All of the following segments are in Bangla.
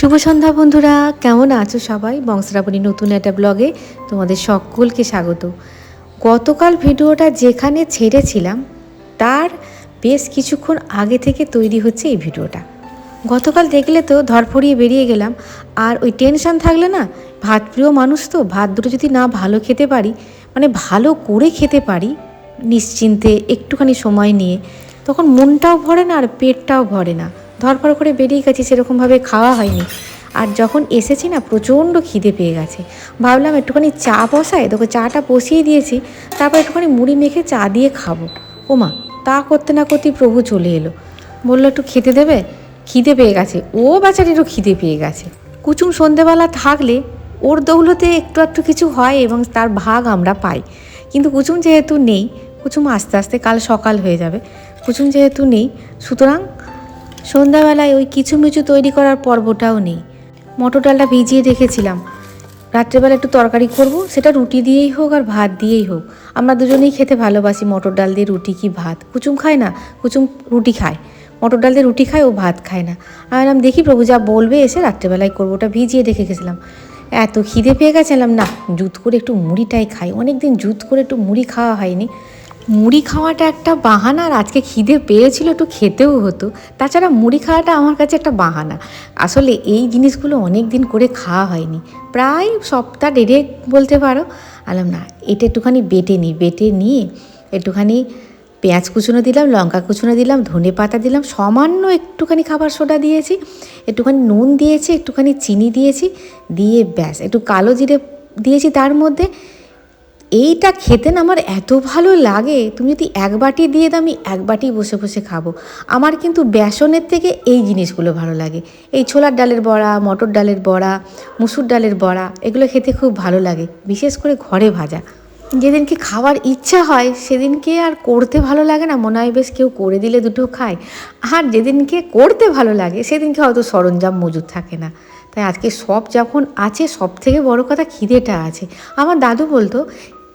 শুভ সন্ধ্যা বন্ধুরা, কেমন আছো সবাই? বংশরাবণী নতুন একটা ব্লগে তোমাদের সকলকে স্বাগত। গতকাল ভিডিওটা যেখানে ছেড়েছিলাম, তার বেশ কিছুক্ষণ আগে থেকে তৈরি হচ্ছে এই ভিডিওটা। গতকাল দেখলে তো ধরফড়িয়ে বেরিয়ে গেলাম, আর ওই টেনশন থাকলে না ভাত প্রিয় মানুষ তো ভাত দুটো যদি না ভালো খেতে পারি মানে ভালো করে খেতে পারি, নিশ্চিন্তে একটুখানি সময় নিয়ে, তখন মনটাও ভরে না আর পেটটাও ভরে না। ধরফর করে বেরিয়ে গেছি, সেরকমভাবে খাওয়া হয়নি। আর যখন এসেছি না, প্রচণ্ড খিদে পেয়ে গেছে। ভাবলাম একটুখানি চা বসায় দেখো চাটা বসিয়ে দিয়েছি, তারপর একটুখানি মুড়ি মেখে চা দিয়ে খাব। ওমা, তা করতে না করতেই প্রভু চলে এলো। বলল, একটু খেতে দেবে? খিদে পেয়ে গেছে। ও বেচারিরও খিদে পেয়ে গেছে। কুচুম সন্ধেবেলা থাকলে ওর দৌলতে একটু একটু কিছু হয় এবং তার ভাগ আমরা পাই। কিন্তু কুচুম যেহেতু নেই, কুচুম আস্তে আস্তে কাল সকাল হয়ে যাবে। কুচুম যেহেতু নেই, সুতরাং সন্ধ্যাবেলায় ওই কিছু মিছু তৈরি করার পর্বটাও নেই। মটর ডালটা ভিজিয়ে রেখেছিলাম। রাত্রেবেলা একটু তরকারি করব, সেটা রুটি দিয়েই হোক আর ভাত দিয়েই হোক। আমরা দুজনেই খেতে ভালোবাসি মটর ডাল দিয়ে রুটি কি ভাত। কুচুম খায় না, কুচুম রুটি খায়। মটর ডাল দিয়ে রুটি খায়, ও ভাত খায় না। আমি বললাম দেখি প্রভু যা বলবে, এসে রাত্রেবেলায় করব। ওটা ভিজিয়ে রেখে গেছিলাম। এত খিদে পেয়ে গেছিলাম না, জুত করে একটু মুড়িটাই খাই। অনেক দিন জুত করে একটু মুড়ি খাওয়া হয়নি। মুড়ি খাওয়াটা একটা বাহানা আর আজকে খিদে পেয়েছিল একটু খেতেও হতো। তাছাড়া মুড়ি খাওয়াটা আমার কাছে একটা বাহানা। আসলে এই জিনিসগুলো অনেক দিন করে খাওয়া হয়নি। প্রায় সপ্তাহ ডেড়ে বলতে পারো। আলাম না, এটা একটুখানি বেটে নিই, বেটে নিয়ে একটুখানি পেঁয়াজ কুচুনো দিলাম, লঙ্কা কুচুনো দিলাম, ধনে পাতা দিলাম, সামান্য একটুখানি খাবার সোডা দিয়েছি, একটুখানি নুন দিয়েছি, একটুখানি চিনি দিয়েছি, দিয়ে ব্যাস, একটু কালো জিরে দিয়েছি তার মধ্যে এইটা খেতে না আমার এত ভালো লাগে। তুমি যদি এক বাটি দিয়ে দাও, আমি এক বাটি বসে বসে খাব। আমার কিন্তু বেসনের থেকে এই জিনিসগুলো ভালো লাগে। এই ছোলার ডালের বড়া, মটর ডালের বড়া, মুসুর ডালের বড়া, এগুলো খেতে খুব ভালো লাগে। বিশেষ করে ঘরে ভাজা। যেদিনকে খাওয়ার ইচ্ছা হয়, সেদিনকে আর করতে ভালো লাগে না। মনে হয় বেশ কেউ করে দিলে দুটো খায়। আর যেদিনকে করতে ভালো লাগে, সেদিনকে হয়তো সরঞ্জাম মজুদ থাকে না। তাই আজকে সব যখন আছে সব থেকে বড় কথা খিদেটা আছে। আমার দাদু বলতো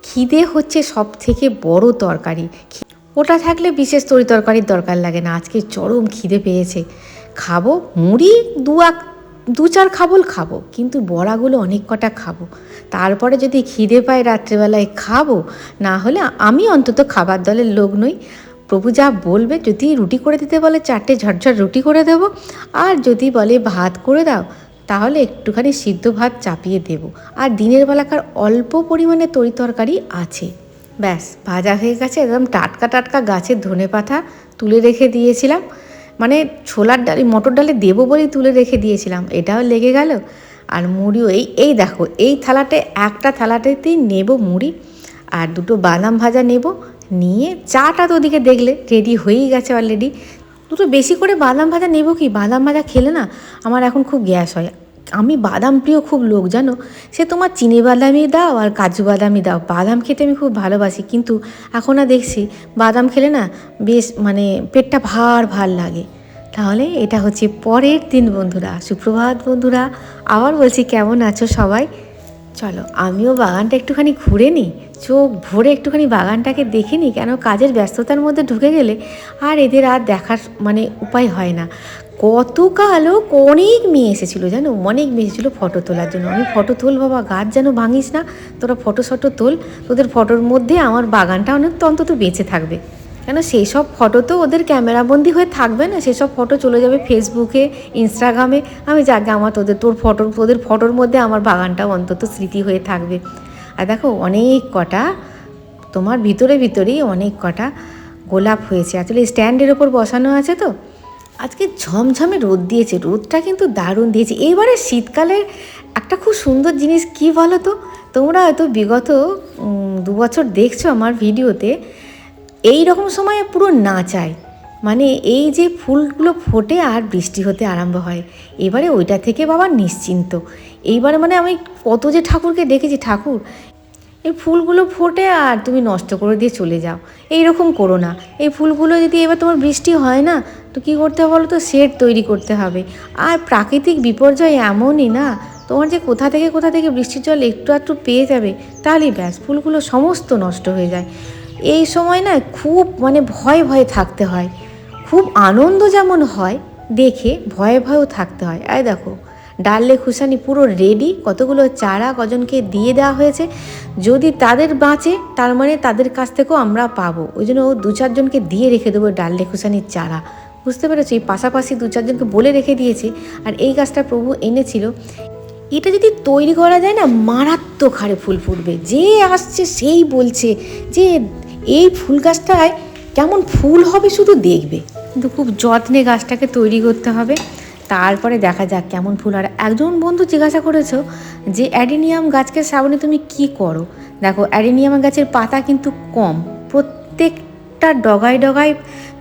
খিদে হচ্ছে সব থেকে বড় তরকারি। ওটা থাকলে বিশেষ তরি তরকারির দরকার লাগে না, আজকে চরম খিদে পেয়েছে। খাব, মুড়ি দু এক দু চার খাবল খাব, কিন্তু বড়াগুলো অনেক কটা খাব। তারপরে যদি খিদে পায় রাত্রেবেলায় খাব, না হলে আমি অন্তত খাবার দলের লোক নই। প্রভু যা বলবে, যদি রুটি করে দিতে বলে, চারটে ঝটঝট রুটি করে দেব, আর যদি বলে ভাত করে দাও তাহলে একটুখানি সিদ্ধ ভাত চাপিয়ে দেব। আর দিনের বেলাকার অল্প পরিমাণে তরি তরকারি আছে। ব্যাস, ভাজা হয়ে গেছে একদম টাটকা টাটকা গাছের ধনে পাতা তুলে রেখে দিয়েছিলাম। মানে ছোলার ডালে মটর ডালে দেবো বলেই তুলে রেখে দিয়েছিলাম। এটাও লেগে গেল। আর মুড়িও এই এই দেখো, এই থালাতে, একটা থালাটাতেই নেব মুড়ি। আর দুটো বাদাম ভাজা নেব। নিয়ে চাটা তো ওদিকে দেখলে রেডি হয়েই গেছে অলরেডি দুটো বেশি করে বাদাম ভাজা নেব কি? বাদাম ভাজা খেলে না আমার এখন খুব গ্যাস হয়। আমি বাদাম প্রিয় খুব লোক, জানো? সে তোমার চিনি বাদামই দাও আর কাজু বাদামই দাও। বাদাম খেতে আমি খুব ভালোবাসি, কিন্তু এখন আর দেখছি বাদাম খেলে না বেশ মানে পেটটা ভার ভার লাগে। তাহলে এটা হচ্ছে পরের দিন, বন্ধুরা। সুপ্রভাত, বন্ধুরা। আবার বলছি, কেমন আছো সবাই? চলো, আমিও বাগানটা একটুখানি ঘুরে নিই। চোখ ভরে একটুখানি বাগানটাকে দেখে নিই কেন কাজের ব্যস্ততার মধ্যে ঢুকে গেলে আর এদের আর দেখার মানে উপায় হয় না। গতকালও অনেক মেয়ে এসেছিল জানো? অনেক মেয়ে এসেছিল ফটো তোলার জন্য। আমি ফটো তোল বাবা গাছ যেন ভাঙিস না, তোরা ফটো শটো তোল। তোদের ফটোর মধ্যে আমার বাগানটা অনেক অন্তত বেঁচে থাকবে। কেন সেই সব ফটো তো ওদের ক্যামেরাবন্দি হয়ে থাকবে না, সেসব ফটো চলে যাবে ফেসবুকে ইনস্টাগ্রামে আমি যাকে আমার তোদের, তোর ফটো তোদের ফটোর মধ্যে আমার বাগানটাও অন্তত স্মৃতি হয়ে থাকবে। আর দেখো অনেক কটা, তোমার ভিতরে ভিতরেই অনেক কটা গোলাপ হয়েছে। আসলে স্ট্যান্ডের ওপর বসানো আছে তো। আজকে ঝমঝমে রোদ দিয়েছে, রোদটা কিন্তু দারুণ দিয়েছে। এইবারে শীতকালে একটা খুব সুন্দর জিনিস কি বলো তো তোমরা হয়তো বিগত দু বছর দেখছ আমার ভিডিওতে এই রকম সময়ে পুরো নাচায় মানে এই যে ফুলগুলো ফোটে আর বৃষ্টি হতে আরম্ভ হয়। এবারে ওইটা থেকে বাবা নিশ্চিন্ত। এইবারে মানে আমি কত যে ঠাকুরকে দেখেছি, ঠাকুর, এই ফুলগুলো ফোটে আর তুমি নষ্ট করে দিয়ে চলে যাও। এই রকম করো না। এই ফুলগুলো যদি এবার তোমার বৃষ্টি হয় না, তো কী করতে হবে বলো তো? শেড তৈরি করতে হবে। আর প্রাকৃতিক বিপর্যয় এমনই না, তোমার যে কোথা থেকে কোথা থেকে বৃষ্টির জল একটু একটু পেয়ে যাবে, তাহলেই ব্যাস, ফুলগুলো সমস্ত নষ্ট হয়ে যায়। এই সময় না খুব মানে ভয়ে ভয়ে থাকতে হয়। খুব আনন্দ যেমন হয়, দেখে ভয়ে ভয়েও থাকতে হয়। আয় দেখো, ডাললে খুসানি পুরো রেডি কতগুলো চারা কজনকে দিয়ে দেওয়া হয়েছে। যদি তাদের বাঁচে, তার মানে তাদের কাছ থেকেও আমরা পাবো। ওই জন্য দু চারজনকে দিয়ে রেখে দেবো ডাললে খুসানির চারা। বুঝতে পেরেছি? পাশাপাশি দু চারজনকে বলে রেখে দিয়েছে। আর এই গাছটা প্রভু এনেছিল। এটা যদি তৈরি করা যায় না, মারাত্মক হারে ফুল ফুটবে। যে আসছে সেই বলছে যে এই ফুল গাছটায় কেমন ফুল হবে শুধু দেখবে? কিন্তু খুব যত্নে গাছটাকে তৈরি করতে হবে। তারপরে দেখা যাক কেমন ফুল। আর একজন বন্ধু জিজ্ঞাসা করেছ যে, অ্যাডিনিয়াম গাছকে শ্রাবণে তুমি কি করো? দেখো, অ্যাডিনিয়াম গাছের পাতা কিন্তু কম। প্রত্যেকটা ডগায় ডগায়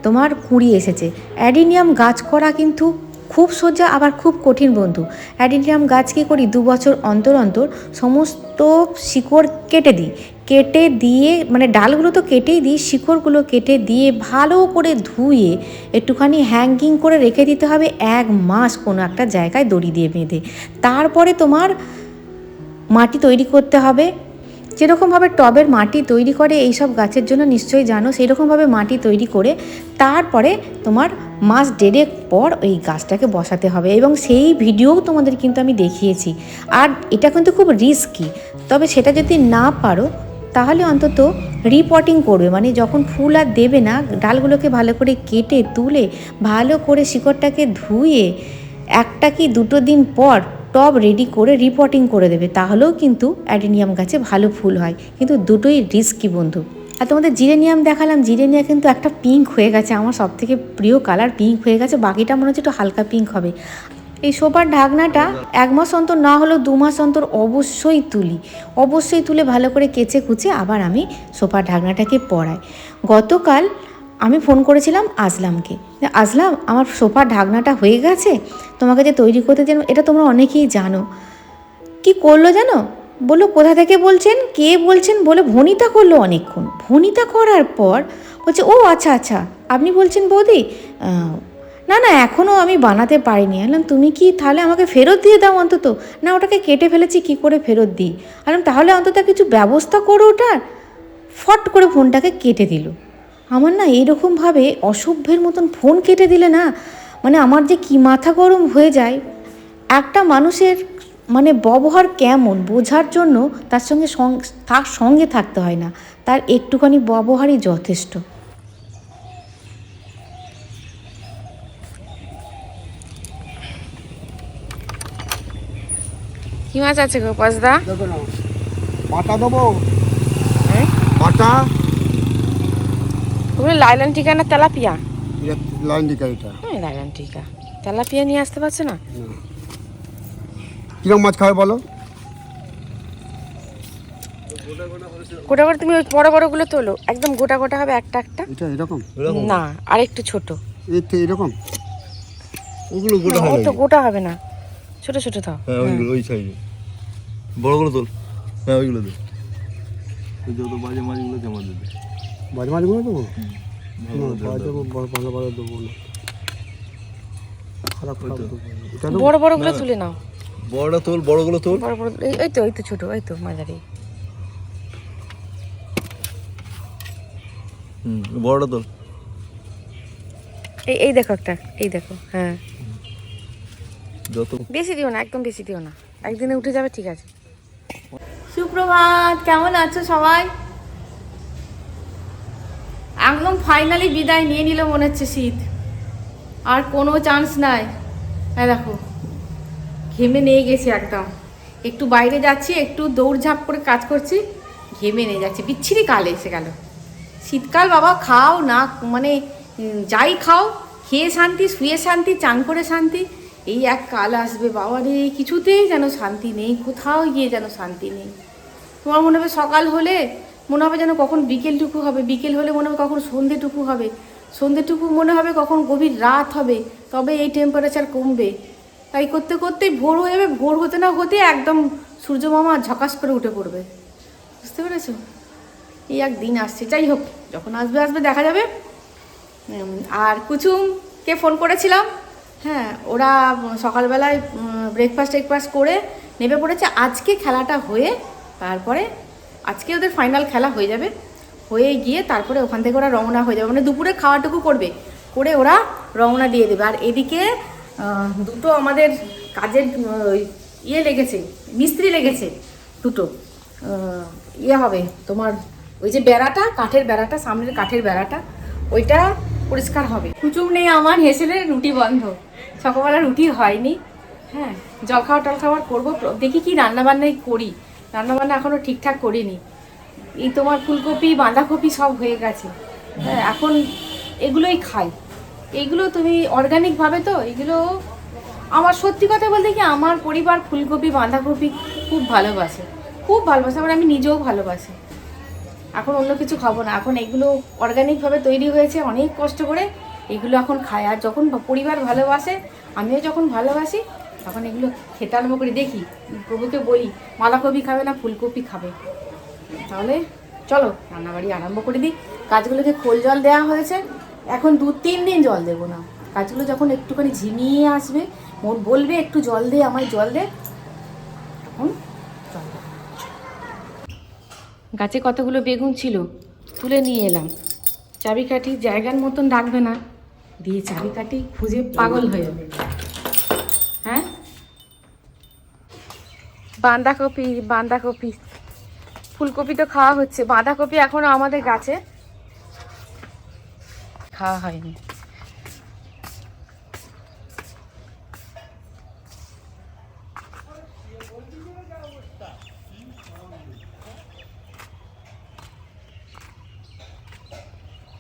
তোমার কুড়ি এসেছে। অ্যাডিনিয়াম গাছ করা কিন্তু খুব সোজা, আবার খুব কঠিন বন্ধু। অ্যাডিনিয়াম গাছ কী করি? দু বছর অন্তর অন্তর সমস্ত শিকড় কেটে দিই। কেটে দিয়ে মানে ডালগুলো তো কেটেই দিই, শিকড়গুলো কেটে দিয়ে ভালো করে ধুয়ে একটুখানি হ্যাঙ্গিং করে রেখে দিতে হবে এক মাস কোনো একটা জায়গায় দড়ি দিয়ে বেঁধে। তারপরে তোমার মাটি তৈরি করতে হবে। যেরকমভাবে টবের মাটি তৈরি করে এইসব গাছের জন্য নিশ্চয়ই জানো সেই রকমভাবে মাটি তৈরি করে তারপরে তোমার মাস দেড়েক পর ওই গাছটাকে বসাতে হবে এবং সেই ভিডিওও তোমাদের কিন্তু আমি দেখিয়েছি। আর এটা কিন্তু খুব রিস্কি তবে সেটা যদি না পারো তাহলে অন্তত রিপোর্টিং করবে। মানে যখন ফুল আর দেবে না, ডালগুলোকে ভালো করে কেটে, তুলে, ভালো করে শিকড়টাকে ধুয়ে, একটা কি দুটো দিন পর টব রেডি করে রিপোর্টিং করে দেবে, তাহলেও কিন্তু অ্যাডেনিয়াম গাছে ভালো ফুল হয়। কিন্তু দুটোই রিস্কি বন্ধু। আর তোমাদের জিরেনিয়াম দেখালাম, জিরেনিয়া কিন্তু একটা পিঙ্ক হয়ে গেছে। আমার সব থেকে প্রিয় কালার পিঙ্ক হয়ে গেছে, বাকিটা মনে হচ্ছে একটু হালকা পিঙ্ক হবে। এই সোফার ঢাকনাটা এক মাস অন্তর না হলেও দু মাস অন্তর অবশ্যই তুলি। অবশ্যই তুলে ভালো করে কেচে কুচে আবার আমি সোফার ঢাকনাটাকে পরাই। গতকাল আমি ফোন করেছিলাম আজলামকে যে, আজলাম আমার সোফার ঢাকনাটা হয়ে গেছে? তোমাকে যে তৈরি করতে দিলাম এটা তোমরা অনেকেই জানো। কি করল জানো? বলল কোথা থেকে বলছেন? কে বলছেন? বলে ভনিতা করল অনেকক্ষণ। ভনিতা করার পর বলছে ও আচ্ছা আচ্ছা। আপনি বলছেন বৌদি না না এখনও আমি বানাতে পারিনি। বললাম তুমি কি তাহলে আমাকে ফেরত দিয়ে দাও অন্তত? না, ওটাকে কেটে ফেলেছি, কি করে ফেরত দিই? বললাম তাহলে অন্তত কিছু ব্যবস্থা করো ওটার। ফট করে ফোনটাকে কেটে দিল। আমার না এইরকমভাবে অসভ্যের মতন ফোন কেটে দিলে না মানে আমার যে কি মাথা গরম হয়ে যায়। একটা মানুষের মানে ব্যবহার কেমন বোঝার জন্য তার সঙ্গে তার সঙ্গে থাকতে হয় না। তার একটুখানি ব্যবহারই যথেষ্ট। কি মাছ আছে গো পাঁচদা পাটা দেবো? পাটা ওগুলো লাইলান টিকা না তেলাপিয়া? লাইন দিকা এটা। হ্যাঁ লাইলান টিকা। তেলাপিয়া নিয়ে আসতে পারছে না? কীরকম মাছ খাবে বলো? গোটা করে তুমি ওই বড় বড়গুলো তোলো। একদম গোটা গোটা হবে একটা একটা? এটা এরকম? না আর একটু ছোট। এর এরকম? ওগুলো গোটা হয় অত গোটা হবে না। ছোট ছোট দাও। হ্যাঁ ওইগুলো ওই সাইজে। বড়গুলো তোল। হ্যাঁ ওইগুলো দে ওই যত বাজে মাছগুলো জমা দেবে? মাঝে মাঝে করে দেবো না, বাজে বড়- ভালো ভালো দেবো না। খারাপ দেবো বড় বড়গুলো তুলে নাও। বড়টা তোল বড়গুলো তোল। বড় বড় এই- এই তো এই তো ছোট এই তো মাঝারি। হুম বড়টা তোল। এই এই দেখো একটা এই দেখো হ্যাঁ। যত বেশি দিও না একদম বেশি দিও না। একদিনে উঠে যাবে ঠিক আছে। সুপ্রভাত কেমন আছো সবাই? একদম ফাইনালি বিদায় নিয়ে নিল মনে হচ্ছে শীত। আর কোনো চান্স নাই। হ্যাঁ দেখো ঘেমে নিয়ে গেছি একদম। একটু বাইরে যাচ্ছি একটু দৌড়ঝাঁপ করে কাজ করছি ঘেমে নিয়ে যাচ্ছি। বিচ্ছিরি কাল এসে গেল। শীতকাল বাবা খাও না মানে যাই খাও খেয়ে শান্তি শুয়ে শান্তি চান করে শান্তি। এই এক কাল আসবে বাবা রে, কিছুতেই যেন শান্তি নেই, কোথাও গিয়ে যেন শান্তি নেই। তোমার মনে হবে সকাল হলে মনে হবে যেন কখন বিকেলটুকু হবে, বিকেল হলে মনে হবে কখন সন্ধেটুকু হবে। সন্ধেটুকু মনে হবে কখন গভীর রাত হবে, তবে এই টেম্পারেচার কমবে। তাই করতে করতেই ভোর হয়ে যাবে, ভোর হতে না হতে একদম সূর্য মামা ঝকাস করে উঠে পড়বে। বুঝতে পেরেছ? এই এক দিন আসছে, যাই হোক, যখন আসবে আসবে, দেখা যাবে। আর কুচুমকে ফোন করেছিলাম? হ্যাঁ ওরা সকালবেলায় ব্রেকফাস্ট টেকফাস্ট করে নেমে পড়েছে। আজকে খেলাটা হয়ে, তারপরে আজকে ওদের ফাইনাল খেলা হয়ে যাবে। হয়ে গিয়ে তারপরে ওখান থেকে ওরা রওনা হয়ে যাবে। মানে দুপুরে খাওয়াটুকু করবে, করে ওরা রওনা দিয়ে দেবে। আর এদিকে দুটো আমাদের কাজের ইয়ে লেগেছে, মিস্ত্রি লেগেছে, দুটো। ইয়ে হবে তোমার, ওই যে বেড়াটা, কাঠের বেড়াটা, সামনের কাঠের বেড়াটা, ওইটা পরিষ্কার হবে। কুচুম নেই আমার, হেসেলে রুটি বন্ধ। সকালবেলা রুটি হয়নি। হ্যাঁ জল খাওয়া টল খাওয়ার করব। দেখি কি রান্না বান্নাই করি। রান্না বান্না এখনও ঠিকঠাক করিনি। এই তোমার ফুলকপি, বাঁধাকপি সব হয়ে গেছে। হ্যাঁ এখন এগুলোই খাই। এগুলো তুমি অর্গানিক ভাবে তো, এগুলো আমার সত্যি কথা বলতে কি আমার পরিবার ফুলকপি, বাঁধাকপি খুব ভালোবাসে। খুব ভালোবাসে আবার আমি নিজেও ভালোবাসি। এখন অন্য কিছু খাব না। এখন এগুলো অর্গানিকভাবে তৈরি হয়েছে, অনেক কষ্ট করে এগুলো এখন খায় আর যখন পরিবার ভালোবাসে, আমিও যখন ভালোবাসি, তখন এগুলো খেতে আরম্ভ করি। দেখি, প্রভুকে বলি মালাকপি খাবে না ফুলকপি খাবে? তাহলে চলো, রান্নাবাড়ি আরম্ভ করে দিই। কাজগুলোকে খোল জল দেওয়া হয়েছে। এখন দু তিন দিন জল দেবো না। কাজগুলো যখন একটুখানি ঝিমিয়ে আসবে বলবে, একটু জল দে, আমায় জল দে, তখন। গাছে কতগুলো বেগুন ছিল, তুলে নিয়ে এলাম। চাবিকাঠি জায়গার মতন রাখবে না। দিয়ে চাবিকাঠি খুঁজে পাগল হয়ে যাবে। হ্যাঁ? বাঁধাকপি বাঁধাকপি। ফুলকপি তো খাওয়া হচ্ছে। বাঁধাকপি এখনও আমাদের গাছে খাওয়া হয়নি।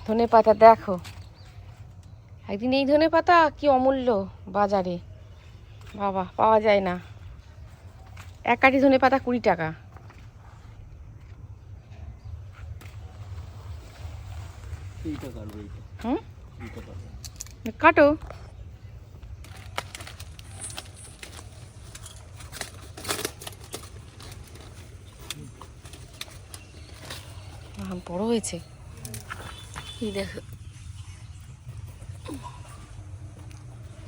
ধনে পাতা দেখো। একদিন এই ধনে পাতা কি অমূল্য বাজারে। বাবা পাওয়া যায় না। এক কাঠি ধনে পাতা কুড়ি টাকা। কাটো। বড় হয়েছে। এই দেখো।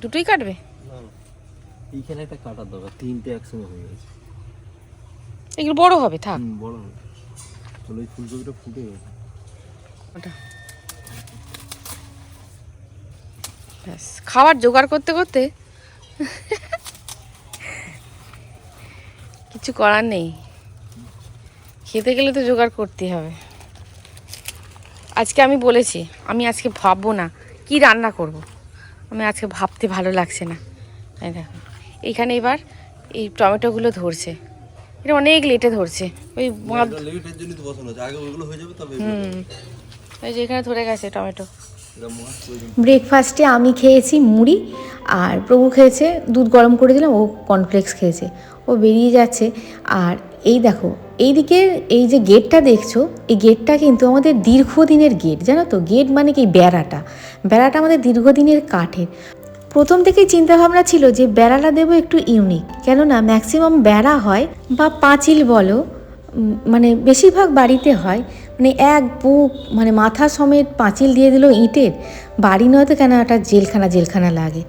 দুটোই কাটবে? এইখানে একটা কাটার দরকার তিনটে একসঙ্গে হয়ে গেছে। এগুলো বড় হবে থাক। বড় হবে। তাহলে ওই ফুলকপিটা ফুটে গেছে। ওটা। ব্যাস খাবার জোগাড় করতে করতে কিছু করার নেই। খেতে গেলে তো জোগাড় করতেই হবে। আজকে আমি বলেছি আমি আজকে ভাববো না কি রান্না করব। আমি আজকে ভাবতে ভালো লাগছে না। এই দেখো এইখানে এবার এই টমেটোগুলো ধরছে। এটা অনেক লেটে ধরছে। ওই বাঁধ লেটের জন্য তো বসানো আছে আগে ওইগুলো হয়ে যাবে তবে হুম। ওই যে এখানে ধরে গেছে টমেটো। ব্রেকফাস্টে আমি খেয়েছি মুড়ি আর প্রভু খেয়েছে দুধ গরম করে দিলাম ও কর্নফ্লেক্স খেয়েছে। ও বেরিয়ে যাচ্ছে আর এই দেখো এইদিকে এই যে গেটটা দেখছ, এই গেটটা কিন্তু আমাদের দীর্ঘদিনের গেট জানো তো? গেট মানে কি? বেড়াটা। বেড়াটা আমাদের দীর্ঘদিনের কাঠের। প্রথম থেকেই চিন্তাভাবনা ছিল যে বেড়াটা দেবো একটু ইউনিক কেননা ম্যাক্সিমাম বেড়া হয় বা পাঁচিল বলো মানে বেশিরভাগ বাড়িতে হয়। মানে এক বুক মানে মাথা সমেত পাঁচিল দিয়ে দিল ইটের। বাড়ি নয়তো কেন একটা জেলখানা জেলখানা লাগে।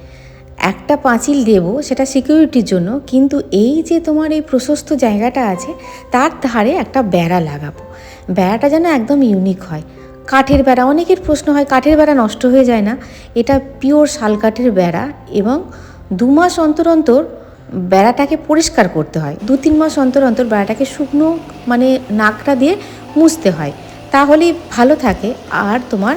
একটা পাঁচিল দেব সেটা সিকিউরিটির জন্য, কিন্তু এই যে তোমার এই প্রশস্ত জায়গাটা আছে, তার ধারে একটা বেড়া লাগাবো। বেড়াটা যেন একদম ইউনিক হয়। কাঠের বেড়া, অনেকের প্রশ্ন হয়, কাঠের বেড়া নষ্ট হয়ে যায় না? এটা পিওর শাল কাঠের বেড়া এবং দু মাস অন্তর অন্তর বেড়াটাকে পরিষ্কার করতে হয়। দু তিন মাস অন্তর অন্তর বেড়াটাকে শুকনো মানে নাকটা দিয়ে মুছতে হয়। তাহলেই ভালো থাকে। আর তোমার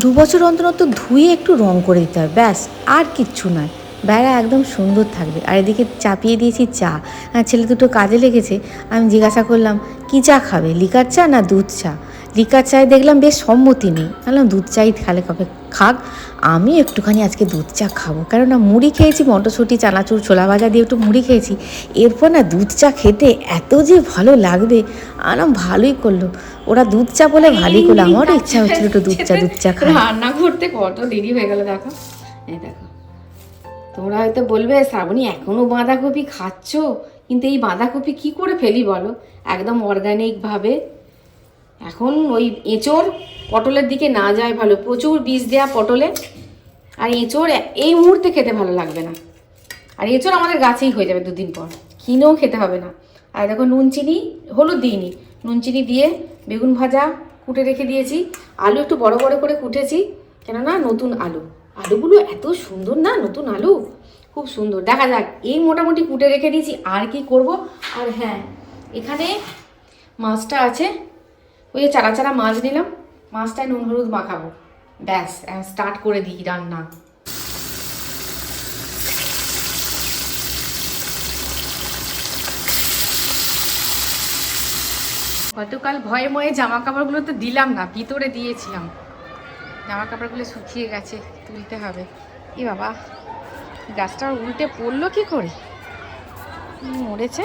দু বছর অন্তর অন্তর ধুয়ে একটু রং করে দিতে হয়, ব্যাস, আর কিচ্ছু নয়। বেড়া একদম সুন্দর থাকবে। আর এদিকে চাপিয়ে দিয়েছি চা। হ্যাঁ ছেলে দুটো কাজে লেগেছে। আমি জিজ্ঞাসা করলাম, কী চা খাবে, লিকার চা না দুধ চা? লিকার চায় দেখলাম বেশ সম্মতি নেই। বললাম, দুধ চাই খালে কবে খাক? আমি একটুখানি আজকে দুধ চা খাব। কেননা মুড়ি খেয়েছি, মটরশুঁটি, চানাচুর, ছোলা ভাজা দিয়ে একটু মুড়ি খেয়েছি। এরপর না দুধ চা খেতে এত যে ভালো লাগবে, আরাম ভালোই করল। ওরা দুধ চা বলে ভালোই করল, আমারও ইচ্ছা হচ্ছিল একটু দুধ চা দুধ চা খাই। রান্না করতে কত দেরি হয়ে গেল, দেখো। এই দেখো। তোমরা হয়তো বলবে, শ্রাবণী, এখনও বাঁধাকপি খাচ্ছ? কিন্তু এই বাঁধাকপি কি করে ফেলি বলো? একদম অর্গানিকভাবে এখন ওই এঁচোড় পটলের দিকে না যায় ভালো, প্রচুর বীজ দেয়া পটলে। আর এঁচোড় এই মুহূর্তে খেতে ভালো লাগবে না। আর এঁচোড় আমাদের গাছেই হয়ে যাবে দুদিন পর, কিনেও খেতে হবে না। আর দেখো নুন চিনি, হলুদ দিইনি। নুন চিনি দিয়ে বেগুন ভাজা কুটে রেখে দিয়েছি। আলু একটু বড় বড় করে কুটেছি, কেননা নতুন আলু। আলুগুলো এত সুন্দর না, নতুন আলু? খুব সুন্দর। দেখা যাক, এই মোটামুটি কুটে রেখে দিয়েছি, আর কি করব? আর হ্যাঁ এখানে মাছটা আছে। ওই যে চারা চারা মাছ নিলাম, মাছটায় নুন, হলুদ মাখাবো। ব্যাস স্টার্ট করে দিই রান্না। গতকাল ভয়ে ময়ে জামা কাপড়গুলো তো দিলাম না, ভিতরে দিয়েছিলাম। জামা কাপড়গুলো শুকিয়ে গেছে, তুলতে হবে। এ বাবা, গাছটা উল্টে পড়ল কি করে? মরেছে?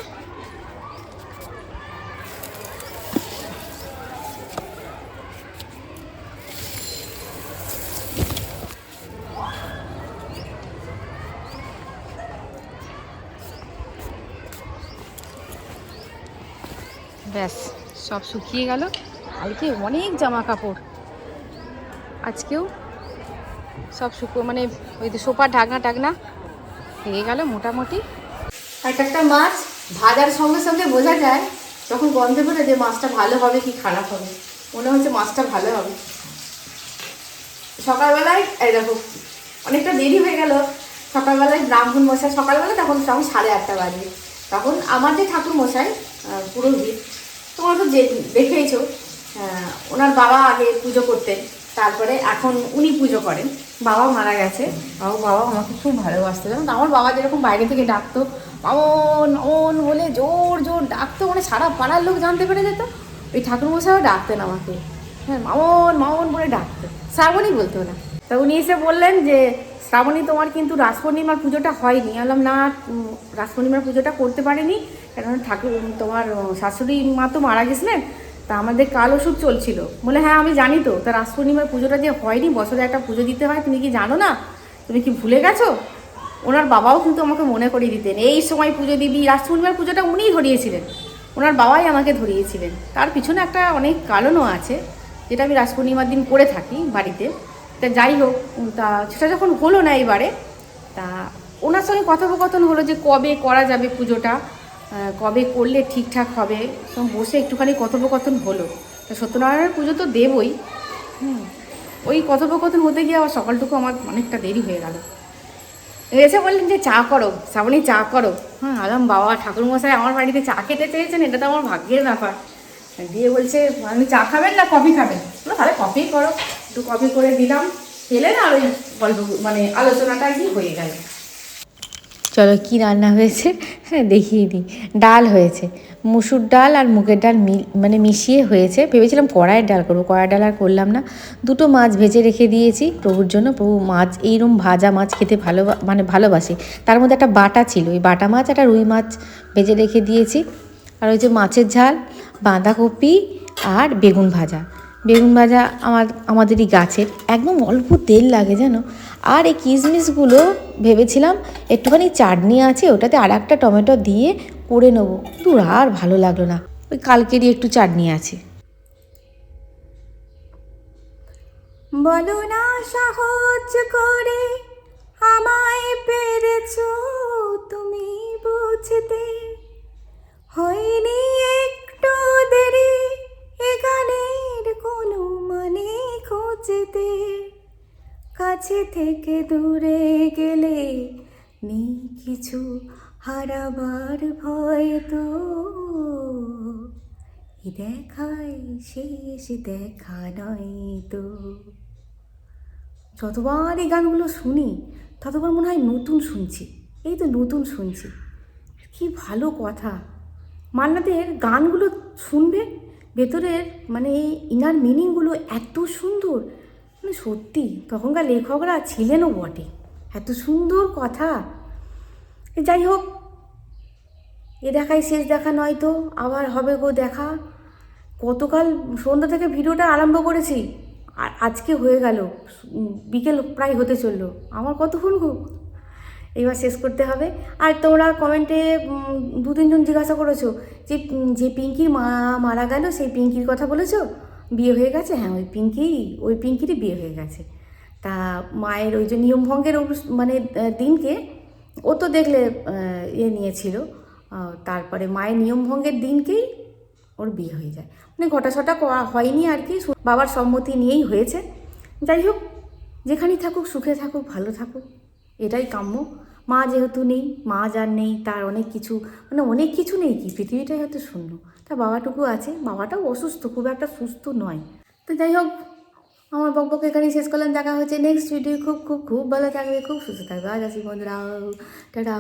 ব্যাস, সব শুকিয়ে গেল। কালকে অনেক জামা কাপড় আজকেও সব শুকো মানে ওই যে সোফার ঢাকনা টাকনা হয়ে গেল মোটামুটি। এক একটা মাছ ভাজার সঙ্গে সঙ্গে বোঝা যায় যখন গন্ধে বেরো যে মাছটা ভালো হবে কি খারাপ হবে। মনে হচ্ছে মাছটা ভালো হবে। সকালবেলায়, এই দেখো, অনেকটা দেরি হয়ে গেল। সকালবেলায় ব্রাহ্মণ মশাই, সকালবেলা তখন তখন সাড়ে আটটা বাজে। তখন আমার যে ঠাকুর মশাই পুরোহিত তোমরা তো যে দেখেইছো ওনার বাবা আগে পুজো করতেন, তারপরে এখন উনি পুজো করেন। বাবা মারা গেছে। আমার বাবা আমাকে খুব ভালোবাসতো। জানো? আমার বাবা যেরকম বাইরে থেকে ডাকতো মামন মামন বলে জোর জোর ডাকতো। মানে সারা পাড়ার লোক জানতে পেরে যেত। ওই ঠাকুরমশাইও ডাকতেন আমাকে। হ্যাঁ মামন মামন বলে ডাকতো। শ্রাবণী বলতো না তা উনি এসে বললেন যে, শ্রাবণী, তোমার কিন্তু রাস পূর্ণিমার পুজোটা হয়নি। আমি বললাম, না রাস পূর্ণিমার পুজোটা করতে পারিনি। কারণ ঠাকুর, তোমার শাশুড়ি মা তো মারা গেছিলেন তা আমাদের কাল ওষুধ চলছিল। বলে হ্যাঁ আমি জানি তো, তা রাস পূর্ণিমার পুজোটা যে হয়নি, বছরে একটা পুজো দিতে হয়, তুমি কি জানো না? তুমি কি ভুলে গেছো? ওনার বাবাও কিন্তু আমাকে মনে করিয়ে দিতেন, এই সময় পুজো দিবি। রাস পূর্ণিমার পুজোটা উনিই ধরিয়েছিলেন। ওনার বাবাই আমাকে ধরিয়েছিলেন। তার পিছনে একটা অনেক কারণও আছে, যেটা আমি রাস পূর্ণিমার দিন করে থাকি বাড়িতে। তা যাই হোক, তা সেটা যখন হলো না এবারে, তা ওনার সঙ্গে কথোপকথন হলো যে কবে করা যাবে পুজোটা। কবে করলে ঠিকঠাক হবে? সব বসে একটুখানি কথোপকথন হলো। তা সত্যনারায়ণের পুজো তো দেবই। হুম। ওই কথোপকথন হতে গিয়ে আবার সকালটুকু আমার অনেকটা দেরি হয়ে গেল। এসে বললেন যে চা করো, শ্রাবণী চা করো। হ্যাঁ আলাম বাবা, ঠাকুরমশাই আমার বাড়িতে চা খেতে চেয়েছেন, এটা তো আমার ভাগ্যের ব্যাপার। দিয়ে বলছে, আপনি চা খাবেন না, কফি খাবেন? তাহলে কফি করো। একটু কফি করে দিলাম। খেলে না আর ওই গল্প মানে আলোচনাটা কি হয়ে গেল। চলো কি রান্না হয়েছে? হ্যাঁ দেখিয়ে দিই। ডাল হয়েছে। মুসুর ডাল আর মুগের ডাল মানে মিশিয়ে হয়েছে। ভেবেছিলাম কড়াইয়ের ডাল করব, কড়াইয়ের ডাল আর করলাম না। দুটো মাছ ভেজে রেখে দিয়েছি প্রভুর জন্য। প্রভু মাছ এইরকম ভাজা মাছ খেতে ভালো মানে ভালোবাসে। তার মধ্যে একটা বাটা ছিল। ওই বাটা মাছ একটা রুই মাছ ভেজে রেখে দিয়েছি। আর ওই যে মাছের ঝাল, বাঁধাকপি আর বেগুন ভাজা। বেগুন ভাজা আমার, আমাদেরই গাছের। একদম অল্প তেল লাগে জানো? আর এই কিশমিশগুলো ভেবেছিলাম একটুখানি চাটনি আছে, ওটাতে আর একটা টমেটো দিয়ে করে নেব। কিন্তু আর ভালো লাগল না। ওই কালকেরই একটু চাটনি আছে। বলো না সহজ করে, আমায় পেরেছ তুমি বুঝতে। হয়নি একটু দেরি এ গানের কোনো মানে খুঁজতে, কাছে থেকে দূরে গেলে নেই কিছু হারাবার ভয় তো। এ দেখাই শেষ দেখা নয় তো। যতবার এই গানগুলো শুনি, ততবার মনে হয় নতুন শুনছি। এই তো নতুন শুনছি। কি ভালো কথা। মান্নাদের গানগুলো শুনবে ভেতরের মানে এই ইনার মিনিংগুলো এত সুন্দর। মানে সত্যি, তখনকার লেখকরা ছিলেনও বটে। এত সুন্দর কথা। যাই হোক, এ দেখাই শেষ দেখা নয় তো, আবার হবে গো দেখা। গতকাল সন্ধ্যা থেকে ভিডিওটা আরম্ভ করেছি, আর আজকে হয়ে গেল বিকেল প্রায় হতে চলল। আমার কতক্ষণ গো? এবার শেষ করতে হবে। আর তোমরা কমেন্টে দু তিনজন জিজ্ঞাসা করেছ যে যে পিঙ্কির মা মারা গেল, সেই পিঙ্কির কথা বলেছ? বিয়ে হয়ে গেছে? হ্যাঁ ওই পিঙ্কি, ওই পিঙ্কিরই বিয়ে হয়ে গেছে। তা মায়ের ওই যে নিয়মভঙ্গের মানে দিনকে ও তো দেখলে ইয়ে নিয়েছিল। তারপরে মায়ের নিয়মভঙ্গের দিনকেই ওর বিয়ে হয়ে যায়। মানে ঘটা ছটা করা হয়নি আর কি বাবার সম্মতি নিয়েই হয়েছে। যাই হোক, যেখানেই থাকুক, সুখে থাকুক, ভালো থাকুক। এটাই কাম্য। মা যেহেতু নেই, মা যার নেই, তার অনেক কিছু মানে অনেক কিছু নেই কি? পৃথিবীটাই হয়তো শূন্য। তার বাবাটুকু আছে, বাবাটাও অসুস্থ, খুব একটা সুস্থ নয়। তো যাই হোক, আমার বকবক এখানেই শেষ করলাম। দেখা হচ্ছে নেক্সট ভিডিও খুব খুব খুব ভালো থাকবে, খুব সুস্থ থাকবে। আজ আসি বন্ধুরা। টাটা।